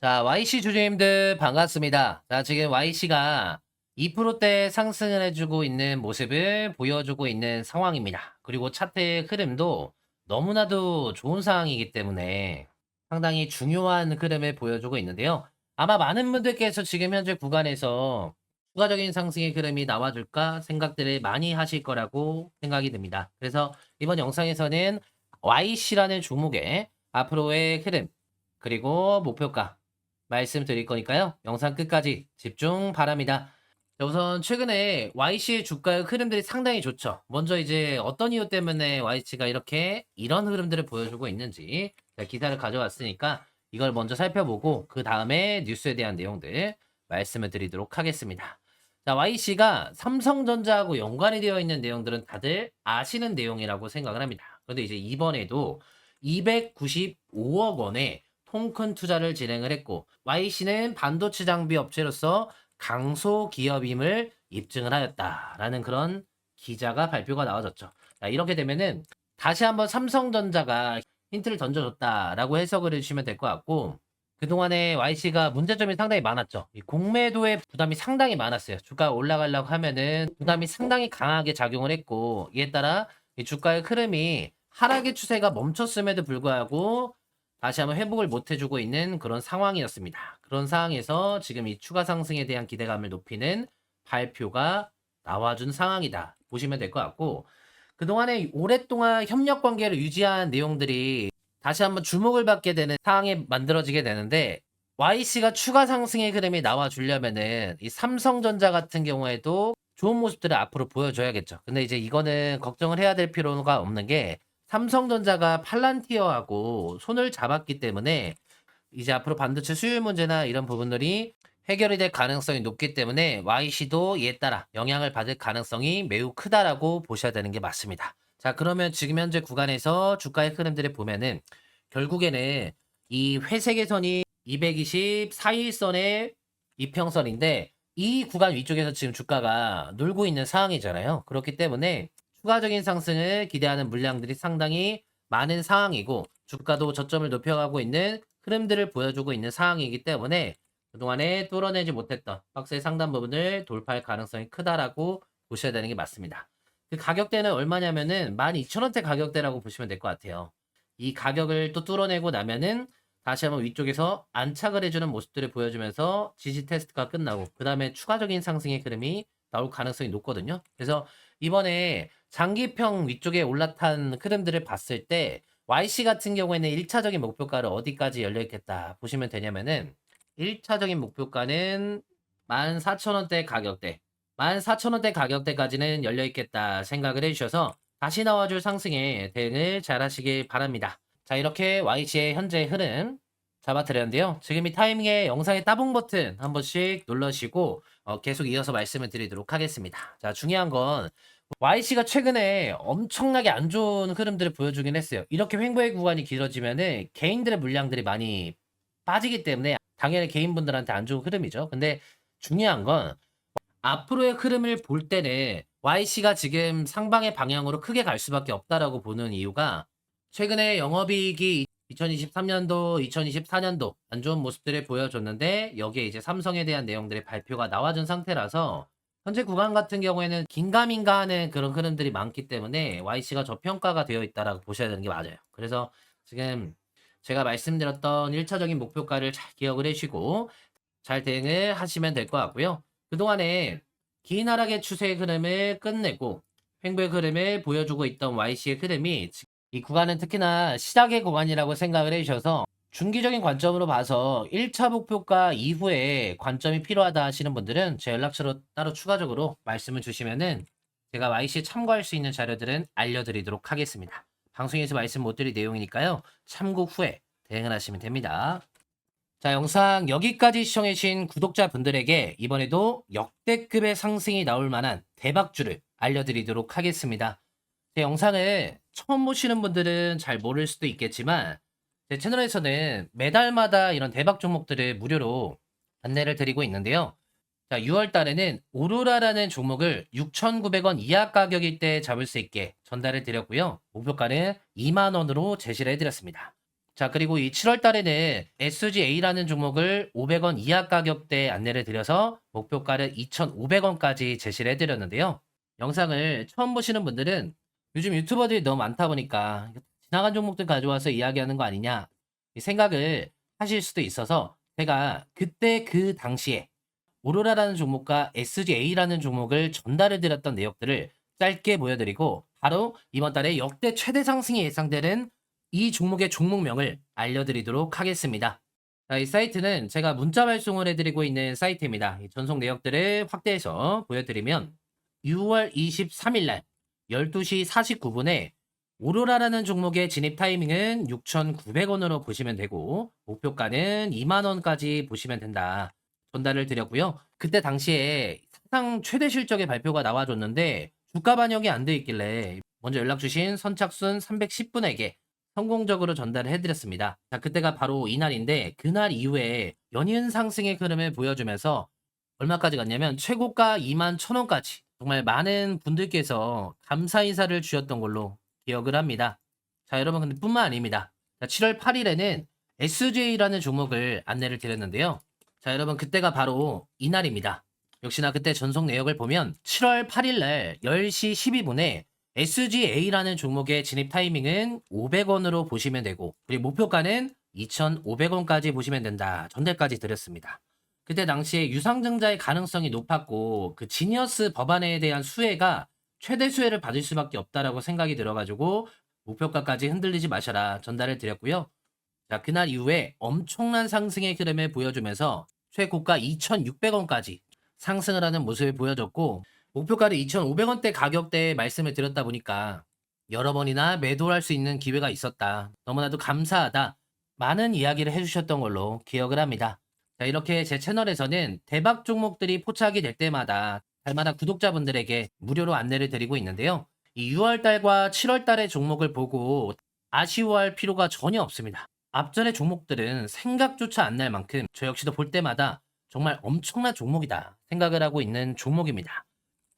자, YC 주주님들 반갑습니다. 자, 지금 YC가 2%대 상승을 해주고 있는 모습을 보여주고 있는 상황입니다. 그리고 차트의 흐름도 너무나도 좋은 상황이기 때문에 상당히 중요한 흐름을 보여주고 있는데요. 아마 많은 분들께서 지금 현재 구간에서 추가적인 상승의 흐름이 나와줄까 생각들을 많이 하실 거라고 생각이 듭니다. 그래서 이번 영상에서는 YC라는 종목의 앞으로의 흐름, 그리고 목표가 말씀드릴 거니까요. 영상 끝까지 집중 바랍니다. 자, 우선 최근에 YC의 주가의 흐름들이 상당히 좋죠. 먼저 이제 어떤 이유 때문에 YC가 이렇게 이런 흐름들을 보여주고 있는지 자, 기사를 가져왔으니까 이걸 먼저 살펴보고 그 다음에 뉴스에 대한 내용들 말씀을 드리도록 하겠습니다. 자, YC가 삼성전자하고 연관이 되어 있는 내용들은 다들 아시는 내용이라고 생각을 합니다. 그런데 이제 이번에도 295억 원의 통큰 투자를 진행을 했고 YC는 반도체 장비 업체로서 강소 기업임을 입증을 하였다라는 그런 기자가 발표가 나와졌죠. 자, 이렇게 되면은 다시 한번 삼성전자가 힌트를 던져줬다라고 해석을 해주시면 될 것 같고 그동안에 YC가 문제점이 상당히 많았죠. 이 공매도의 부담이 상당히 많았어요. 주가가 올라가려고 하면은 부담이 상당히 강하게 작용을 했고 이에 따라 이 주가의 흐름이 하락의 추세가 멈췄음에도 불구하고 다시 한번 회복을 못 해주고 있는 그런 상황이었습니다. 그런 상황에서 지금 이 추가 상승에 대한 기대감을 높이는 발표가 나와준 상황이다. 보시면 될 것 같고, 그동안에 오랫동안 협력 관계를 유지한 내용들이 다시 한번 주목을 받게 되는 상황이 만들어지게 되는데, YC가 추가 상승의 흐름이 나와주려면은 이 삼성전자 같은 경우에도 좋은 모습들을 앞으로 보여줘야겠죠. 근데 이제 이거는 걱정을 해야 될 필요가 없는 게 삼성전자가 팔란티어하고 손을 잡았기 때문에 이제 앞으로 반도체 수율 문제나 이런 부분들이 해결이 될 가능성이 높기 때문에 YC도 이에 따라 영향을 받을 가능성이 매우 크다라고 보셔야 되는 게 맞습니다. 자, 그러면 지금 현재 구간에서 주가의 흐름들을 보면은 결국에는 이 회색의 선이 224일선의 이평선인데 이 구간 위쪽에서 지금 주가가 놀고 있는 상황이잖아요. 그렇기 때문에 추가적인 상승을 기대하는 물량들이 상당히 많은 상황이고 주가도 저점을 높여가고 있는 흐름들을 보여주고 있는 상황이기 때문에 그동안에 뚫어내지 못했던 박스의 상단 부분을 돌파할 가능성이 크다라고 보셔야 되는 게 맞습니다. 그 가격대는 얼마냐면은 12,000원대 가격대라고 보시면 될 것 같아요. 이 가격을 또 뚫어내고 나면은 다시 한번 위쪽에서 안착을 해주는 모습들을 보여주면서 지지 테스트가 끝나고 그 다음에 추가적인 상승의 흐름이 나올 가능성이 높거든요. 그래서 이번에 장기평 위쪽에 올라탄 흐름들을 봤을 때 YC 같은 경우에는 1차적인 목표가를 어디까지 열려 있겠다 보시면 되냐면은 1차적인 목표가는 14,000원대 가격대 14,000원대 가격대까지는 열려 있겠다 생각을 해주셔서 다시 나와줄 상승에 대응을 잘 하시길 바랍니다. 자 이렇게 YC의 현재 흐름 잡아드렸는데요. 지금 이 타이밍에 영상의 따봉 버튼 한 번씩 눌러주시고 어, 계속 이어서 말씀을 드리도록 하겠습니다. 자 중요한 건 YC가 최근에 엄청나게 안 좋은 흐름들을 보여주긴 했어요. 이렇게 횡보의 구간이 길어지면은 개인들의 물량들이 많이 빠지기 때문에 당연히 개인분들한테 안 좋은 흐름이죠. 근데 중요한 건 앞으로의 흐름을 볼 때는 YC가 지금 상방의 방향으로 크게 갈 수밖에 없다라고 보는 이유가 최근에 영업이익이 2023년도, 2024년도 안 좋은 모습들을 보여줬는데 여기에 이제 삼성에 대한 내용들의 발표가 나와준 상태라서 현재 구간 같은 경우에는 긴가민가 하는 그런 흐름들이 많기 때문에 YC가 저평가가 되어 있다라고 보셔야 되는 게 맞아요. 그래서 지금 제가 말씀드렸던 1차적인 목표가를 잘 기억을 해주시고 잘 대응을 하시면 될 것 같고요. 그동안에 긴 하락의 추세의 흐름을 끝내고 횡보의 흐름을 보여주고 있던 YC의 흐름이 이 구간은 특히나 시작의 구간이라고 생각을 해주셔서 중기적인 관점으로 봐서 1차 목표가 이후에 관점이 필요하다 하시는 분들은 제 연락처로 따로 추가적으로 말씀을 주시면은 제가 YC에 참고할 수 있는 자료들은 알려드리도록 하겠습니다. 방송에서 말씀 못 드릴 내용이니까요. 참고 후에 대응을 하시면 됩니다. 자, 영상 여기까지 시청해주신 구독자분들에게 이번에도 역대급의 상승이 나올 만한 대박주를 알려드리도록 하겠습니다. 제 영상을 처음 보시는 분들은 잘 모를 수도 있겠지만 제 채널에서는 매달마다 이런 대박 종목들을 무료로 안내를 드리고 있는데요. 자, 6월 달에는 오로라라는 종목을 6,900원 이하 가격일 때 잡을 수 있게 전달해 드렸고요. 목표가는 2만 원으로 제시를 해 드렸습니다. 자, 그리고 이 7월 달에는 SGA라는 종목을 500원 이하 가격대 안내를 드려서 목표가를 2,500원까지 제시를 해 드렸는데요. 영상을 처음 보시는 분들은 요즘 유튜버들이 너무 많다 보니까 지나간 종목들 가져와서 이야기하는 거 아니냐 이 생각을 하실 수도 있어서 제가 그때 그 당시에 오로라라는 종목과 SGA라는 종목을 전달해 드렸던 내역들을 짧게 보여드리고 바로 이번 달에 역대 최대 상승이 예상되는 이 종목의 종목명을 알려드리도록 하겠습니다. 자, 이 사이트는 제가 문자 발송을 해드리고 있는 사이트입니다. 이 전송 내역들을 확대해서 보여드리면 6월 23일 날 12시 49분에 오로라라는 종목의 진입 타이밍은 6,900원으로 보시면 되고 목표가는 2만 원까지 보시면 된다. 전달을 드렸고요. 그때 당시에 사상 최대 실적의 발표가 나와줬는데 주가 반영이 안 돼 있길래 먼저 연락 주신 선착순 310분에게 성공적으로 전달을 해드렸습니다. 자, 그때가 바로 이날인데 그날 이후에 연이은 상승의 흐름을 보여주면서 얼마까지 갔냐면 최고가 2만 1,000원까지 정말 많은 분들께서 감사 인사를 주셨던 걸로 기억을 합니다. 자, 여러분 근데 뿐만 아닙니다. 자, 7월 8일에는 SJ라는 종목을 안내를 드렸는데요. 자, 여러분 그때가 바로 이날입니다. 역시나 그때 전송 내역을 보면 7월 8일 날 10시 12분에 SGA라는 종목의 진입 타이밍은 500원으로 보시면 되고 그리고 목표가는 2,500원까지 보시면 된다. 전달까지 드렸습니다. 그때 당시에 유상증자의 가능성이 높았고 그 지니어스 법안에 대한 수혜가 최대 수혜를 받을 수밖에 없다라고 생각이 들어가지고 목표가까지 흔들리지 마셔라 전달을 드렸고요. 자 그날 이후에 엄청난 상승의 흐름을 보여주면서 최고가 2,600원까지 상승을 하는 모습을 보여줬고 목표가를 2,500원대 가격대에 말씀을 드렸다 보니까 여러 번이나 매도를 할수 있는 기회가 있었다. 너무나도 감사하다. 많은 이야기를 해주셨던 걸로 기억을 합니다. 자, 이렇게 제 채널에서는 대박 종목들이 포착이 될 때마다 달마다 구독자분들에게 무료로 안내를 드리고 있는데요. 이 6월달과 7월달의 종목을 보고 아쉬워할 필요가 전혀 없습니다. 앞전의 종목들은 생각조차 안 날 만큼 저 역시도 볼 때마다 정말 엄청난 종목이다 생각을 하고 있는 종목입니다.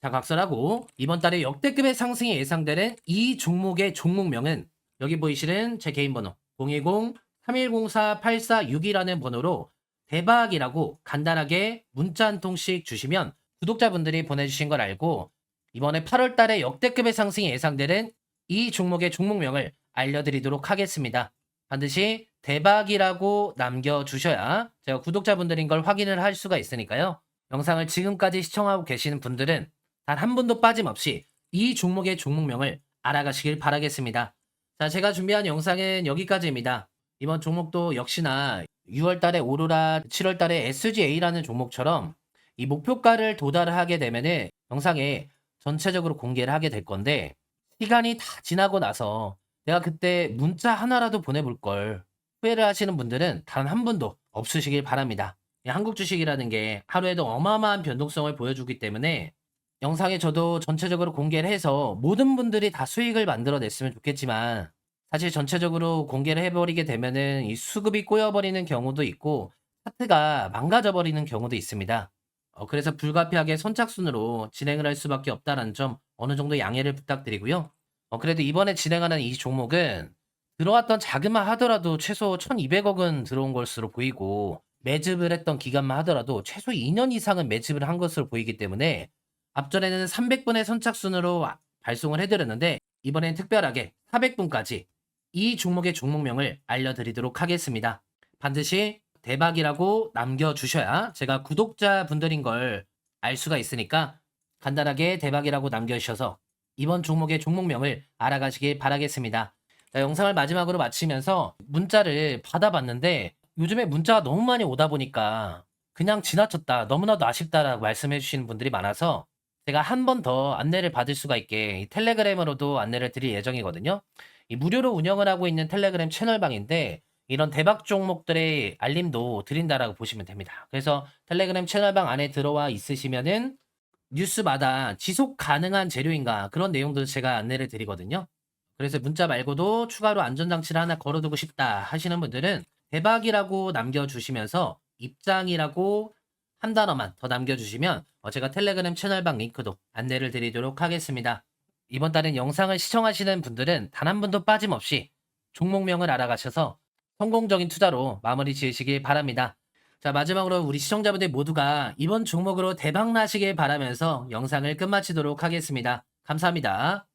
자, 각설하고 이번 달에 역대급의 상승이 예상되는 이 종목의 종목명은 여기 보이시는 제 개인 번호 010-3104-8462라는 번호로 대박이라고 간단하게 문자 한 통씩 주시면 구독자분들이 보내주신 걸 알고 이번에 8월 달에 역대급의 상승이 예상되는 이 종목의 종목명을 알려드리도록 하겠습니다. 반드시 대박이라고 남겨주셔야 제가 구독자분들인 걸 확인을 할 수가 있으니까요. 영상을 지금까지 시청하고 계시는 분들은 단 한 분도 빠짐없이 이 종목의 종목명을 알아가시길 바라겠습니다. 자, 제가 준비한 영상은 여기까지입니다. 이번 종목도 역시나 6월 달에 오로라, 7월 달에 SGA라는 종목처럼 이 목표가를 도달하게 되면은 영상에 전체적으로 공개를 하게 될 건데 시간이 다 지나고 나서 내가 그때 문자 하나라도 보내볼 걸 후회를 하시는 분들은 단 한 분도 없으시길 바랍니다. 이 한국 주식이라는 게 하루에도 어마어마한 변동성을 보여주기 때문에 영상에 저도 전체적으로 공개를 해서 모든 분들이 다 수익을 만들어냈으면 좋겠지만 사실 전체적으로 공개를 해버리게 되면은 이 수급이 꼬여버리는 경우도 있고 차트가 망가져버리는 경우도 있습니다. 어, 그래서 불가피하게 선착순으로 진행을 할 수밖에 없다는 점 어느 정도 양해를 부탁드리고요. 어, 그래도 이번에 진행하는 이 종목은 들어왔던 자금만 하더라도 최소 1200억은 들어온 것으로 보이고 매집을 했던 기간만 하더라도 최소 2년 이상은 매집을 한 것으로 보이기 때문에 앞전에는 300분의 선착순으로 아- 발송을 해드렸는데 이번엔 특별하게 400분까지 이 종목의 종목명을 알려드리도록 하겠습니다. 반드시 대박이라고 남겨주셔야 제가 구독자분들인 걸 알 수가 있으니까 간단하게 대박이라고 남겨주셔서 이번 종목의 종목명을 알아가시길 바라겠습니다. 자, 영상을 마지막으로 마치면서 문자를 받아봤는데 요즘에 문자가 너무 많이 오다 보니까 그냥 지나쳤다. 너무나도 아쉽다라고 말씀해 주시는 분들이 많아서 제가 한 번 더 안내를 받을 수가 있게 이 텔레그램으로도 안내를 드릴 예정이거든요. 이 무료로 운영을 하고 있는 텔레그램 채널방인데 이런 대박 종목들의 알림도 드린다라고 보시면 됩니다. 그래서 텔레그램 채널방 안에 들어와 있으시면은 뉴스마다 지속 가능한 재료인가 그런 내용들을 제가 안내를 드리거든요. 그래서 문자 말고도 추가로 안전장치를 하나 걸어두고 싶다 하시는 분들은 대박이라고 남겨주시면서 입장이라고 한 단어만 더 남겨주시면 어, 제가 텔레그램 채널방 링크도 안내를 드리도록 하겠습니다. 이번 달엔 영상을 시청하시는 분들은 단 한 분도 빠짐없이 종목명을 알아가셔서 성공적인 투자로 마무리 지으시길 바랍니다. 자, 마지막으로 우리 시청자분들 모두가 이번 종목으로 대박 나시길 바라면서 영상을 끝마치도록 하겠습니다. 감사합니다.